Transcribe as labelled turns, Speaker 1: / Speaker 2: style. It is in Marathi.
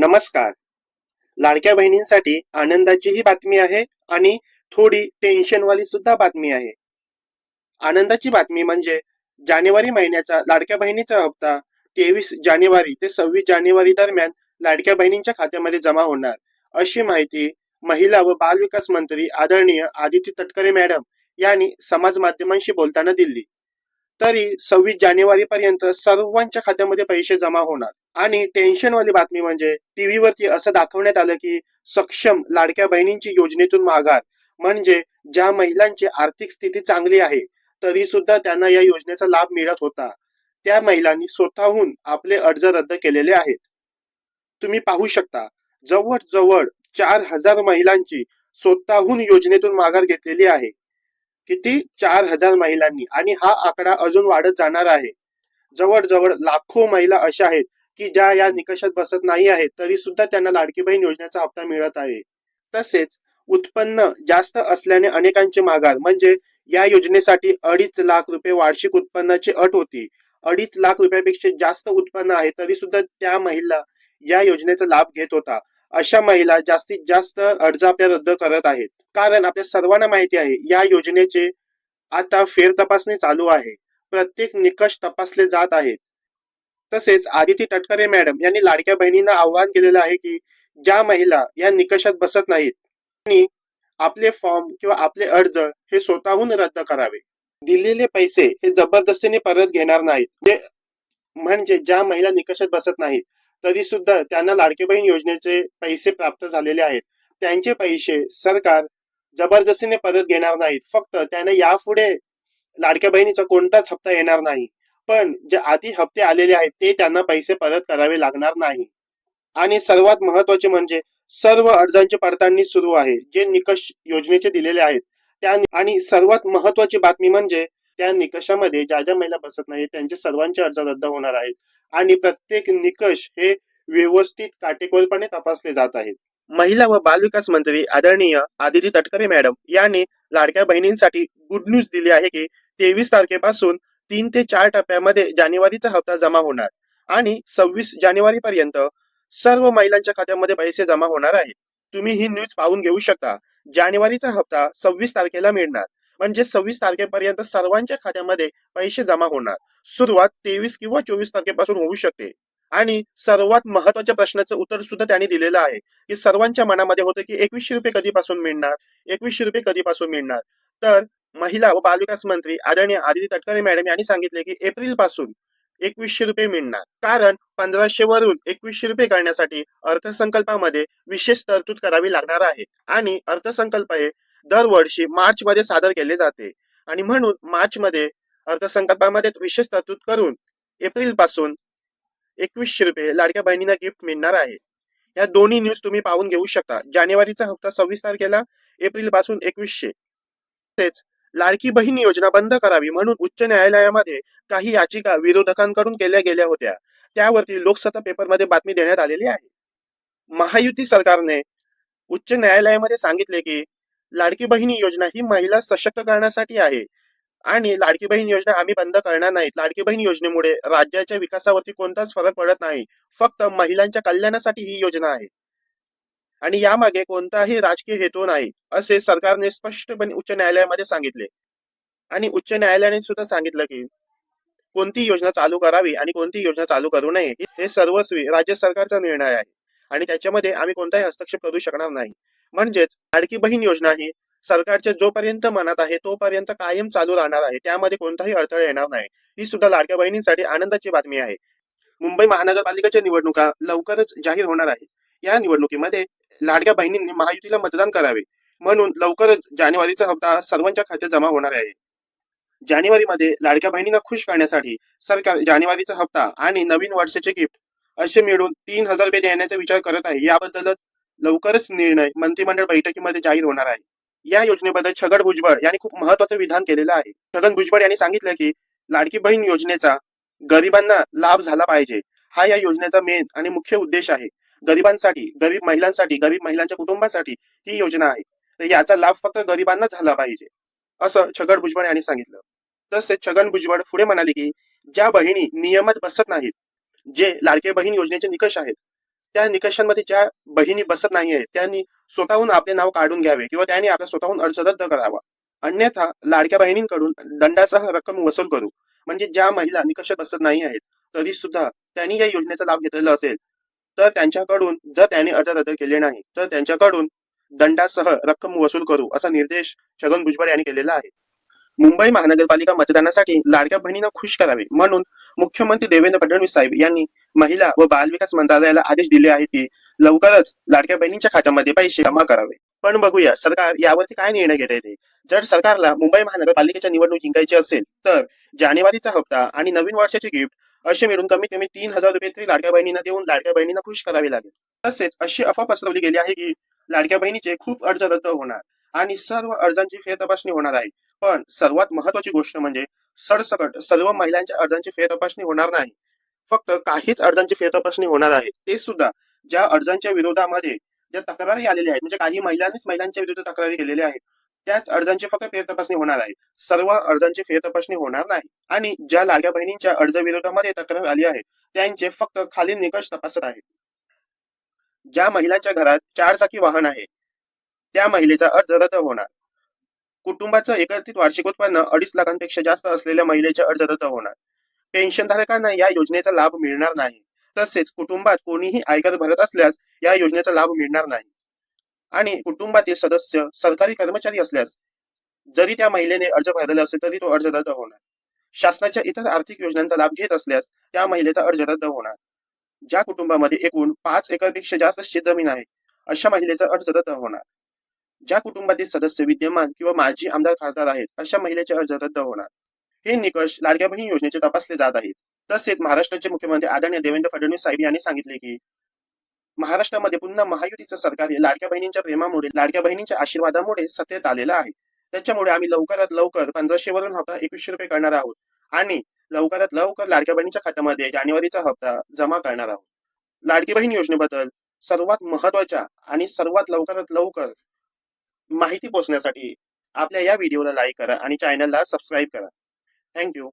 Speaker 1: नमस्कार. लाडक्या बहिणींसाठी आनंदाची ही बातमी आहे आणि थोडी टेन्शनवाली सुद्धा बातमी आहे. आनंदाची बातमी म्हणजे जानेवारी महिन्याचा लाडक्या बहिणीचा हप्ता तेवीस जानेवारी ते सव्वीस जानेवारी दरम्यान लाडक्या बहिणींच्या खात्यामध्ये जमा होणार. अशी माहिती महिला व बाल विकास मंत्री आदरणीय आदिती तटकरे मॅडम यांनी समाज माध्यमांशी बोलताना दिली. तरी सव्वीस जानेवारी पर्यंत सर्वांच्या खात्यामध्ये पैसे जमा होणार. आणि टेन्शनवाली बातमी म्हणजे टीव्हीवरती असं दाखवण्यात आलं की सक्षम लाडक्या बहिणींची योजनेतून माघार. म्हणजे ज्या महिलांची आर्थिक स्थिती चांगली आहे तरी सुद्धा त्यांना या योजनेचा लाभ मिळत होता. त्या महिलांनी स्वतःहून आपले अर्ज रद्द केलेले आहेत. तुम्ही पाहू शकता जवळजवळ चार हजार महिलांची स्वतःहून योजनेतून माघार घेतलेली आहे. किती? चार हजार महिलांनी. आणि हा आकडा अजून वाढत जाणार आहे. जवळजवळ लाखो महिला अशा आहेत की ज्या या निकषात बसत नाही आहेत तरी सुद्धा त्यांना लाडकी बहीण योजनेचा हप्ता मिळत आहे. तसेच उत्पन्न जास्त असल्याने अनेकांचे माघार म्हणजे या योजनेसाठी अडीच लाख रुपये वार्षिक उत्पन्नाची अट होती. अडीच लाख रुपयापेक्षा जास्त उत्पन्न आहे तरी सुद्धा त्या महिला या योजनेचा लाभ घेत होता. अशा महिला जास्तीत जास्त अर्ज आपल्या रद्द करत आहेत. कारण आपल्या सर्वांना माहिती आहे या योजनेचे आता फेर तपासणी चालू आहे. प्रत्येक निकष तपासले जात आहेत. तसेच आदिती तटकरे मॅडम यांनी लाडक्या बहिणींना आव्हान केलेलं आहे की ज्या महिला या निकषात बसत नाहीत त्यांनी आपले फॉर्म किंवा आपले अर्ज हे स्वतःहून रद्द करावे. दिलेले पैसे हे जबरदस्तीने परत घेणार नाहीत. म्हणजे म्हणजे ज्या महिला निकषात बसत नाहीत तरी सुद्धा त्यांना लाडके बहीण योजनेचे पैसे प्राप्त झालेले आहेत. त्यांचे पैसे सरकार जबरदस्तीने परत घेणार नाहीत. फक्त त्यांना यापुढे लाडक्या बहिणीचा कोणताच हप्ता येणार नाही. पण जे आधी हप्ते आलेले आहेत ते त्यांना पैसे परत करावे लागणार नाही. आणि सर्वात महत्त्वाचे म्हणजे सर्व अर्जांची पडताळणी सुरू आहे. जे निकष योजनेचे दिलेले आहेत त्या आणि सर्वात महत्वाची बातमी म्हणजे त्या निकषामध्ये ज्या ज्या महिला बसत नाही त्यांचे सर्वांचे अर्ज रद्द होणार आहेत. आणि प्रत्येक निकष हे व्यवस्थित काटेकोरपणे तपासले जात आहेत. महिला व बालविकास मंत्री आदरणीय आदिती तटकरे मॅडम यांनी लाडक्या बहिणींसाठी गुड न्यूज दिली आहे की तेवीस तारखेपासून तीन ते चार टप्प्यामध्ये जानेवारीचा हप्ता जमा होणार आणि सव्वीस जानेवारी पर्यंत सर्व महिलांच्या खात्यामध्ये पैसे जमा होणार आहे तुम्ही ही न्यूज पाहून घेऊ शकता. जानेवारीचा हप्ता सव्वीस तारखेला मिळणार. म्हणजे सव्वीस तारखेपर्यंत सर्वांच्या खात्यामध्ये पैसे जमा होणार. सुरुवात तेवीस किंवा चोवीस तारखेपासून होऊ शकते. आणि सर्वात महत्त्वाच्या प्रश्नाचं उत्तर सुद्धा त्यांनी दिलेलं आहे की सर्वांच्या मनामध्ये होतं की एकवीसशे रुपये कधीपासून मिळणार? एकवीसशे रुपये कधीपासून मिळणार? तर महिला व बालविकास मंत्री आदरणीय आदिती तटकरे मॅडम यांनी सांगितले की एप्रिलपासून एकवीसशे रुपये मिळणार. कारण पंधराशे वरून एकवीसशे रुपये करण्यासाठी अर्थसंकल्पामध्ये विशेष तरतूद करावी लागणार आहे. आणि अर्थसंकल्प हे दरवर्षी मार्च मध्ये सादर केले जाते. आणि म्हणून मार्च मध्ये अर्थसंकल्पामध्ये विशेष तरतूद करून एप्रिलपासून एकवीसशे रुपये लाडक्या बहिणींना गिफ्ट मिळणार आहे. या दोन्ही न्यूज तुम्ही पाहून घेऊ शकता. जानेवारीचा हप्ता सव्वीस तारखेला एप्रिलपासून एकवीसशे. तसेच लाडकी बहीण योजना बंद करावी म्हणून उच्च न्यायालयामध्ये काही याचिका विरोधकांकडून केल्या गेल्या होत्या. त्यावरती लोकसत्ता पेपरमध्ये बातमी देण्यात आलेली आहे. महायुती सरकारने उच्च न्यायालयामध्ये सांगितले की लाडकी बहिणी योजना ही महिला सशक्त करण्यासाठी आहे. आणि लाडकी बहीण योजना आम्ही बंद करणार नाहीत लाडकी बहीण योजनेमुळे राज्याच्या विकासावरती कोणताच फरक पडत नाही. फक्त महिलांच्या कल्याणासाठी ही योजना आहे. आणि यामागे कोणताही राजकीय हेतू नाही असे सरकारने स्पष्टपणे उच्च न्यायालयामध्ये सांगितले. आणि उच्च न्यायालयाने सुद्धा सांगितलं की कोणती योजना चालू करावी आणि कोणती योजना चालू करू नये हे सर्वस्वी राज्य सरकारचा निर्णय आहे. आणि त्याच्यामध्ये आम्ही कोणताही हस्तक्षेप करू शकणार नाही. म्हणजेच लाडकी बहीण योजना ही सरकारच्या जोपर्यंत मनात आहे तोपर्यंत कायम चालू राहणार आहे. त्यामध्ये कोणताही अडथळा येणार नाही. ही सुद्धा लाडक्या बहिणींसाठी आनंदाची बातमी आहे. मुंबई महानगरपालिकेच्या निवडणुका लवकरच जाहीर होणार आहे. या निवडणुकीमध्ये लाडक्या बहिणींनी महायुतीला मतदान करावे. म्हणून लवकरच जानेवारीचा हप्ता सर्वांच्या खात्यात जमा होणार आहे. जानेवारीमध्ये लाडक्या बहिणींना खुश करण्यासाठी सरकार जानेवारीचा हप्ता आणि नवीन वर्षाचे गिफ्ट असे मिळून तीन हजार रुपये देण्याचा विचार करत आहे. याबद्दल लवकरच निर्णय मंत्रिमंडळ बैठकीमध्ये जाहीर होणार आहे. या योजनेबद्दल छगन भुजबळ यांनी खूप महत्वाचं विधान केलेलं आहे. छगन भुजबळ यांनी सांगितलं की लाडकी बहीण योजनेचा गरिबांना लाभ झाला पाहिजे. हा या योजनेचा मेन आणि मुख्य उद्देश आहे. गरिबांसाठी गरीब महिलांसाठी गरीब महिलांच्या कुटुंबासाठी ही योजना आहे. तर याचा लाभ फक्त गरिबांना झाला पाहिजे असं छगन भुजबळ यांनी सांगितलं. तसेच छगन भुजबळ पुढे म्हणाले की ज्या बहिणी नियमात बसत नाहीत जे लाडके बहीण योजनेचे निकष आहेत त्या निकषांमध्ये ज्या बहिणी बसत नाही आहेत त्यांनी स्वतःहून आपले नाव काढून घ्यावे किंवा त्यांनी आपला स्वतःहून अर्ज रद्द करावा. अन्यथा लाडक्या बहिणींकडून दंडासह रक्कम वसूल करू. म्हणजे ज्या महिला निकष बसत नाही आहेत तरी सुद्धा त्यांनी या योजनेचा लाभ घेतलेला असेल. तर त्यांच्याकडून जर त्यांनी अर्ज रद्द केले नाही तर त्यांच्याकडून दंडासह रक्कम वसूल करू असा निर्देश छगन भुजबळ यांनी केलेला आहे. मुंबई महानगरपालिका मतदानासाठी लाडक्या बहिणींना खुश करावे म्हणून मुख्यमंत्री देवेंद्र फडणवीस साहेब यांनी महिला व बालविकास मंत्रालयाला आदेश दिले आहेत की लवकरच लाडक्या बहिणींच्या खात्यामध्ये पैसे जमा करावे. पण बघूया सरकार यावरती काय निर्णय घेत आहे ते. जर सरकारला मुंबई महानगरपालिकेच्या निवडणूक जिंकायची असेल तर जानेवारीचा हप्ता आणि नवीन वर्षाची गिफ्ट असे मिळून कमीत कमी तीन हजार रुपये तरी लाडक्या बहिणींना देऊन लाडक्या बहिणींना खुश करावे लागेल. तसेच अशी अफवा पसरवली गेली आहे की लाडक्या बहिणीचे खूप अर्ज रद्द होणार आणि सर्व अर्जांची फेरतपासणी होणार आहे. पण सर्वात महत्वाची गोष्ट म्हणजे सरसकट सर्व महिलांच्या अर्जांची फेरतपासणी होणार नाही. फक्त काहीच अर्जांची फेरतपासणी होणार आहे. ते सुद्धा ज्या अर्जांच्या विरोधामध्ये ज्या तक्रारी आलेल्या आहेत म्हणजे काही महिलांनीच महिलांच्या विरुद्ध तक्रारी केलेल्या आहेत त्याच अर्जांची फक्त फेरतपासणी होणार आहे. सर्व अर्जांची फेरतपासणी होणार नाही. आणि ज्या लाडक्या बहिणींच्या अर्ज विरोधामध्ये तक्रार आली आहे त्यांचे फक्त खालील निकष तपासत आहे ज्या महिलांच्या घरात चार चाकी वाहन आहे त्या महिलेचा अर्ज रद्द होणार. कुटुंबाचं एकत्रित वार्षिक उत्पन्न अडीच लाखांपेक्षा जास्त असलेल्या महिलेचे अर्ज रद्द होणार. पेन्शनधारकांना या योजनेचा लाभ मिळणार नाही. तसेच कुटुंबात कोणीही आयकर भरत असल्यास या योजनेचा लाभ मिळणार नाही. आणि कुटुंबातील सदस्य सरकारी कर्मचारी असल्यास जरी त्या महिलेने अर्ज भरलेला असेल तरी तो अर्ज रद्द होणार. शासनाच्या इतर आर्थिक योजनांचा लाभ घेत असल्यास त्या महिलेचा अर्ज रद्द होणार. ज्या कुटुंबामध्ये एकूण पाच एकरपेक्षा जास्त शेतजमीन आहे अशा महिलेचा अर्ज रद्द होणार. ज्या कुटुंबातील सदस्य विद्यमान किंवा माजी आमदार खासदार आहेत अशा महिलेचे अर्ज रद्द होणार. हे निकष लाडक्या बहीण योजनेचे तपासले जात आहेत. तसेच महाराष्ट्राचे मुख्यमंत्री आदरणीय देवेंद्र फडणवीस साहेब यांनी सांगितले की महाराष्ट्रामध्ये पुन्हा महायुतीचं सरकार हे लाडक्या बहिणींच्या प्रेमामुळे लाडक्या बहिणींच्या आशीर्वादामुळे सत्तेत आलेलं आहे. त्याच्यामुळे आम्ही लवकरात लवकर पंधराशे वरून हप्ता एकवीसशे रुपये करणार आहोत. आणि लवकरात लवकर लाडक्या बहिणीच्या खात्यामध्ये जानेवारीचा हप्ता जमा करणार आहोत. लाडकी बहीण योजनेबद्दल सर्वात महत्त्वाच्या आणि सर्वात लवकरात लवकर माहिती पोहोचण्यासाठी आपल्या या व्हिडिओला लाईक करा आणि चॅनलला सबस्क्राईब करा. थँक्यू.